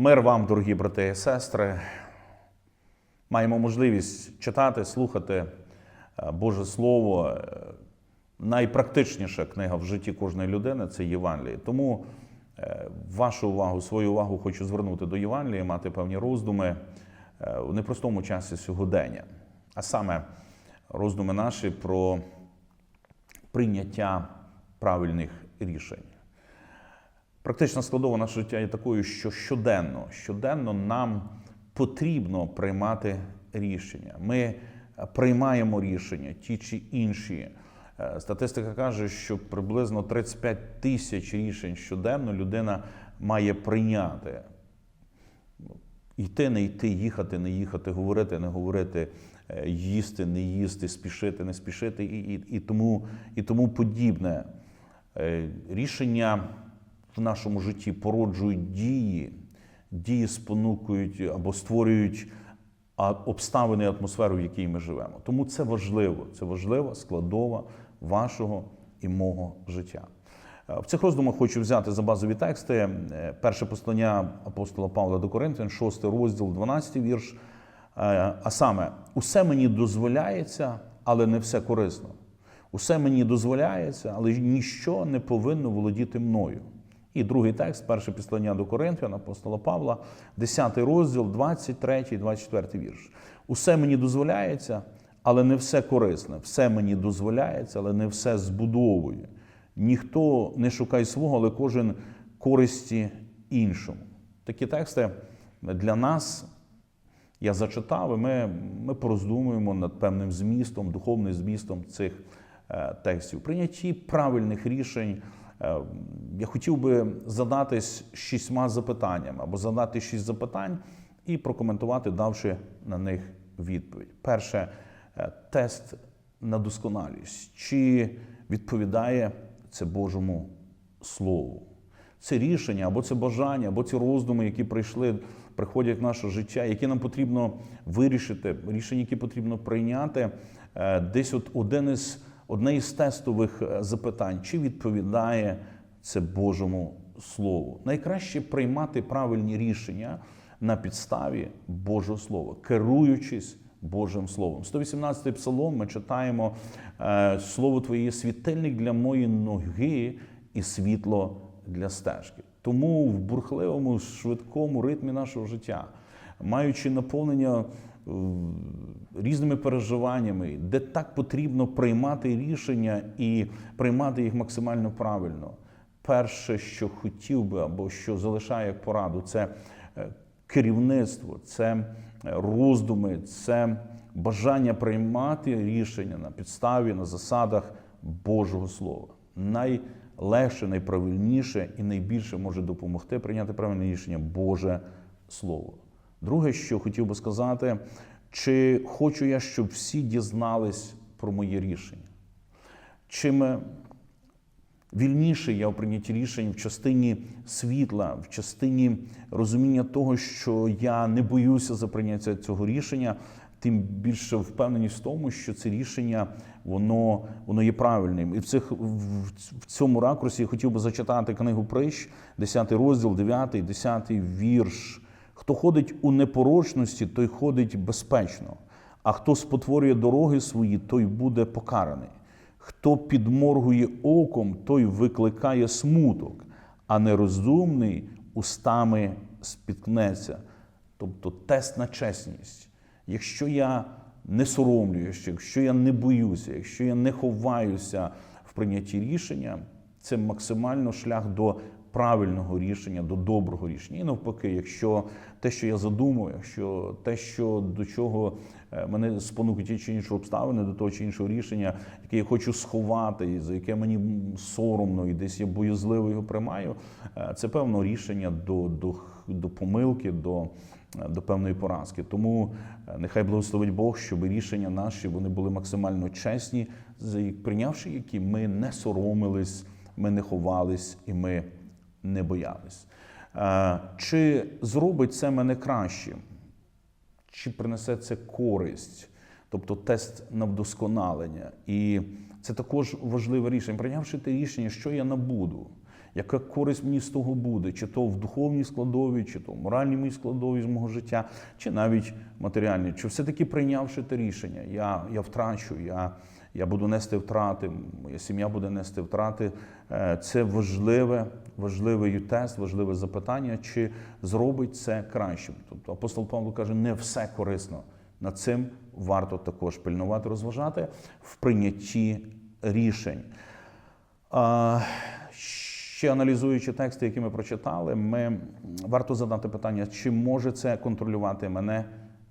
Мир вам, дорогі брати і сестри. Маємо можливість читати, слухати е, Боже Слово. Е, Найпрактичніша книга в житті кожної людини це Євангеліє. Тому е, вашу увагу, свою увагу хочу звернути до Євангелія, мати певні роздуми у непростому часі сьогодення, а саме роздуми наші про прийняття правильних рішень. Практична складова нашого життя є такою, що щоденно, щоденно нам потрібно приймати рішення. Ми е, приймаємо рішення, ті чи інші. Е, Статистика каже, що приблизно 35 тисяч рішень щоденно людина має прийняти. Йти, не йти, їхати, не їхати, говорити, не говорити, е, їсти, не їсти, спішити, не спішити і, і, і, тому, і тому подібне. Рішення в нашому житті породжують дії, дії спонукують або створюють обставини, і атмосферу, в якій ми живемо. Тому це важливо, це важлива складова вашого і мого життя. Е, В цих роздумах хочу взяти за базові тексти е, перше послання апостола Павла до Коринфян, 6 розділ, 12 вірш. Е, А саме, усе мені дозволяється, але не все корисно. Усе мені дозволяється, але ніщо не повинно володіти мною. І другий текст, перше послання до Коринфян, апостола Павла, 10 розділ, 23, 24 вірш. Усе мені дозволяється, але не все корисне. Все мені дозволяється, але не все збудовує. Ніхто не шукає свого, але кожен користі іншому. Такі тексти для нас я зачитав, і ми, ми пороздумуємо над певним змістом, духовним змістом цих е, текстів. Прийнятті правильних рішень. Е, я хотів би задатись шістьма запитаннями або задати шість запитань і прокоментувати, давши на них відповідь. Перше, е, тест на досконалість. Чи відповідає це Божому Слову? Це рішення, або це бажання, або ці роздуми, які прийшли, приходять в наше життя, які нам потрібно вирішити, рішення, які потрібно прийняти. Е, Десь от один із, одне із тестових е, запитань, чи відповідає це Божому Слову. Найкраще приймати правильні рішення на підставі Божого Слова, керуючись Божим Словом. 118-й псалом ми читаємо е, Слово Твоє є світильник для моєї ноги і світло для стежки. Тому в бурхливому, швидкому ритмі нашого життя, маючи наповнення різними переживаннями, де так потрібно приймати рішення і приймати їх максимально правильно. Перше, що хотів би або що залишає пораду, це е, керівництво, це е, роздуми, це бажання приймати рішення на підставі, на засадах Божого Слова. Найлегше, найправильніше і найбільше може допомогти прийняти правильне рішення Боже Слово. Друге, що хотів би сказати, чи хочу я, щоб всі дізнались про моє рішення? Чим вільніше я в прийнятті рішень в частині світла, в частині розуміння того, що я не боюся за прийняття цього рішення, тим більше впевненість в тому, що це рішення воно, воно є правильним. І в, цих, в, в цьому ракурсі я хотів би зачитати книгу Прищ, 10 розділ, 9, 10 вірш. Хто ходить у непорочності, той ходить безпечно, а хто спотворює дороги свої, той буде покараний. Хто підморгує оком, той викликає смуток, а нерозумний устами спіткнеться. Тобто тест на чесність. Якщо я не соромлююся, якщо я не боюся, якщо я не ховаюся в прийнятті рішення, це максимально шлях до правильного рішення, до доброго рішення. І навпаки, якщо те, що я задумую, якщо те, що до чого е, мене спонукують ті чи інші обставини, до того чи іншого рішення, яке я хочу сховати, за яке мені соромно, і десь я боязливо його приймаю, е, це певно рішення до, до, до помилки, до, е, до певної поразки. Тому нехай благословить Бог, щоб рішення наші вони були максимально чесні, прийнявши які ми не соромились, ми не ховались і ми не боялись. Чи зробить це мене кращим? Чи принесе це користь? Тобто тест на вдосконалення. І це також важливе рішення. Прийнявши те рішення, що я набуду, Яка користь мені з того буде, чи то в духовній складовій, чи то в моральній моїй складовій з мого життя, чи навіть матеріальній. Чи все-таки прийнявши те рішення, я, я втрачу, я, я буду нести втрати, моя сім'я буде нести втрати. Е, Це важливе, важливий тест, важливе запитання, чи зробить це кращим. Тобто апостол Павло каже, не все корисно. Над цим варто також пильнувати, розважати в прийнятті рішень. Ще аналізуючи тексти, які ми прочитали, ми варто задати питання, чи може це контролювати мене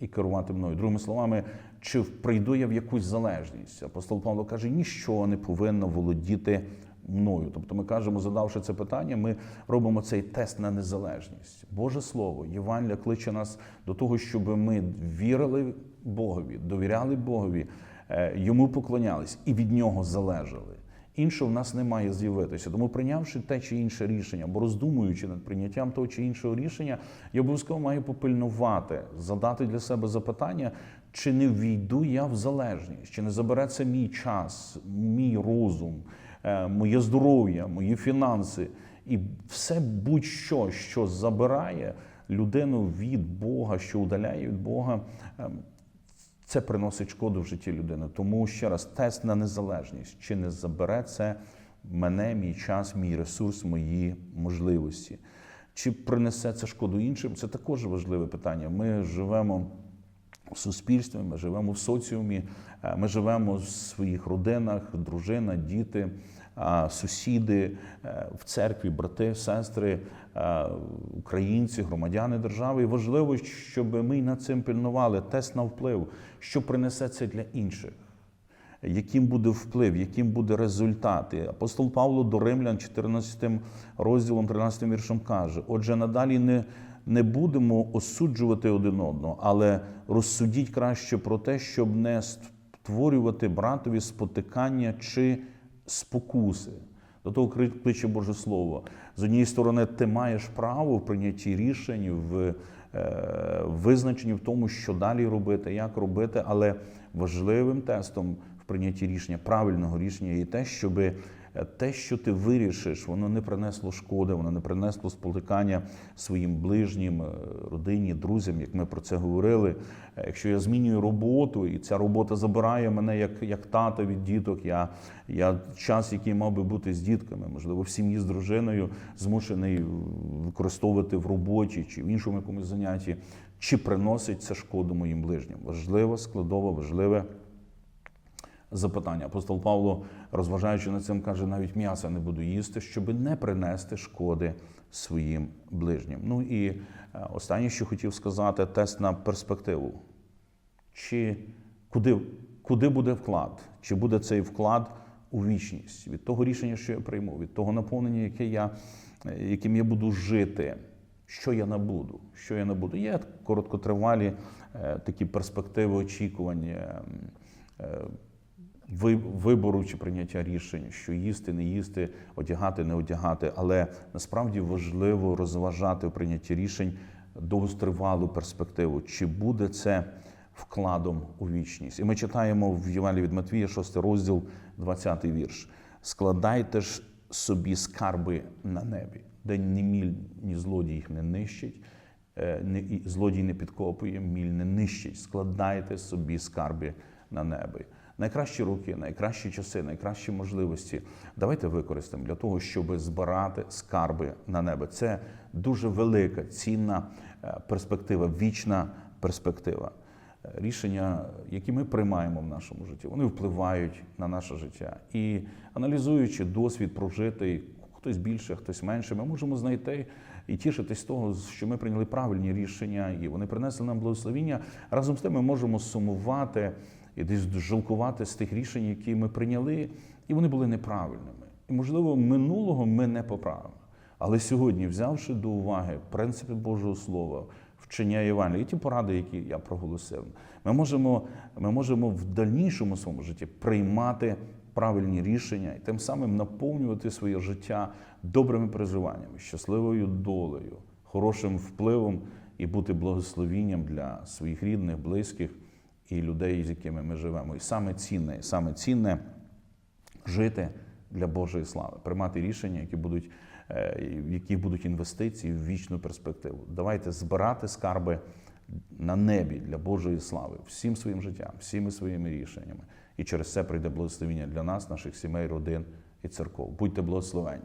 і керувати мною. Другими словами, чи прийду я в якусь залежність? Апостол Павло каже, ніщо не повинно володіти мною. Тобто, ми кажемо, задавши це питання, ми робимо цей тест на незалежність. Боже Слово, Євангелія кличе нас до того, щоб ми вірили Богові, довіряли Богові, е, йому поклонялись і від нього залежали. Іншого в нас не має з'явитися. Тому прийнявши те чи інше рішення, або роздумуючи над прийняттям того чи іншого рішення, я обов'язково маю попильнувати, задати для себе запитання, чи не війду я в залежність, чи не забере це мій час, мій розум, е, моє здоров'я, мої фінанси і все будь-що, що забирає людину від Бога, що удаляє від Бога. Це приносить шкоду в житті людини. Тому ще раз тест на незалежність. Чи не забере це мене, мій час, мій ресурс, мої можливості? Чи принесе це шкоду іншим? Це також важливе питання. Ми живемо в суспільстві, ми живемо в соціумі, е, ми живемо в своїх родинах, дружина, діти, сусіди е, в церкві, брати, сестри, е, українці, громадяни держави. І важливо, щоб ми над цим пильнували. Тест на вплив, що принесе це для інших. Яким буде вплив, яким буде результат? Апостол Павло до Римлян, 14 розділом, 13 віршом каже: Отже, надалі не, не будемо осуджувати один одного, але розсудіть краще про те, щоб не створювати братові спотикання чи спокуси. До того кличе Боже Слово. З однієї сторони, ти маєш право в прийнятті рішень, в е, визначенні в тому, що далі робити, як робити, але важливим тестом в прийнятті рішення, правильного рішення є те, щоб те, що ти вирішиш, воно не принесло шкоди, воно не принесло спотикання своїм ближнім, е, родині, друзям, як ми про це говорили. Е, Якщо я змінюю роботу, і ця робота забирає мене як, як тата від діток, я, я час, який мав би бути з дітками, можливо, в сім'ї з дружиною, змушений використовувати в роботі чи в іншому якомусь занятті, чи приносить це шкоду моїм ближнім. Важливе, складове, важливе запитання. Апостол Павло, розважаючи над цим, каже, навіть м'яса не буду їсти, щоб не принести шкоди своїм ближнім. Ну і е, останнє, що хотів сказати, тест на перспективу. Чи куди, куди буде вклад? Чи буде цей вклад у вічність? Від того рішення, що я прийму, від того наповнення, яке я, е, яким я буду жити. Що я набуду? Що я набуду? Є короткотривалі е, такі перспективи очікування. Ви- вибору чи прийняття рішень, що їсти, не їсти, одягати, не одягати. Але насправді важливо розважати в прийнятті рішень довгостривалу перспективу, чи буде це вкладом у вічність. І ми читаємо в Євангелії від Матвія, 6 розділ, 20 вірш. Складайте ж собі скарби на небі, де ні міль, ні злодій їх не нищить. е, Злодій не підкопує, міль не нищить. Складайте собі скарби на небі. Найкращі роки, найкращі часи, найкращі можливості. Давайте використаємо для того, щоб збирати скарби на небо. Це дуже велика, цінна е, перспектива, вічна перспектива. Е, Рішення, які ми приймаємо в нашому житті, вони впливають на наше життя. І аналізуючи досвід прожитий, хтось більше, хтось менше, ми можемо знайти і тішитись того, що ми прийняли правильні рішення, і вони принесли нам благословіння. Разом з тим ми можемо сумувати і десь жалкувати з тих рішень, які ми прийняли, і вони були неправильними. І, можливо, минулого ми не поправимо. Але сьогодні, взявши до уваги принципи Божого Слова, вчення Євангелія, і ті поради, які я проголосив, ми можемо, ми можемо в дальнішому своєму житті приймати правильні рішення і тим самим наповнювати своє життя добрими переживаннями, щасливою долею, хорошим впливом і бути благословінням для своїх рідних, близьких і людей, з якими ми живемо. І саме цінне, саме цінне жити для Божої слави, приймати рішення, які будуть е, в яких будуть інвестиції в вічну перспективу. Давайте збирати скарби на небі для Божої слави всім своїм життям, всіми своїми рішеннями. І через це прийде благословення для нас, наших сімей, родин і церков. Будьте благословені.